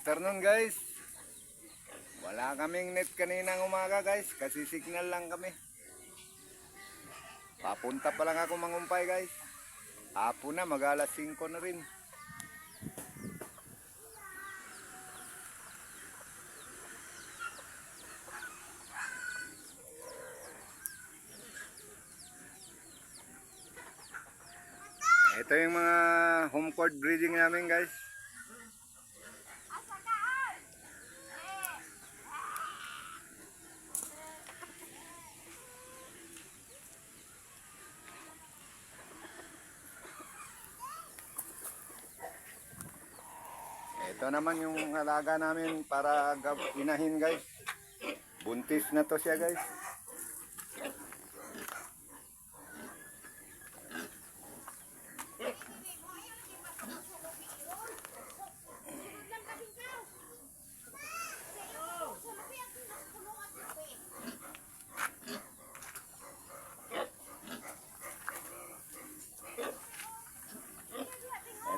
afternoon guys. Wala kaming net kaninang umaga guys. Kasi signal lang kami. Papunta pa lang ako mangumpay guys. Hapon na, mag alas 5 na rin. Ito yung mga home court breeding namin guys. Ito naman yung alaga namin para inahin guys. Buntis na to siya guys.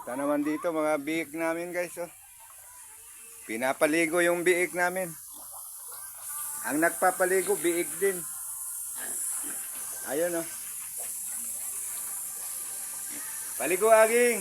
Ito naman dito mga biik namin guys. Oh. Pinapaligo yung biik namin. Ang nagpapaligo, biik din. Ayun oh. Paligo aging.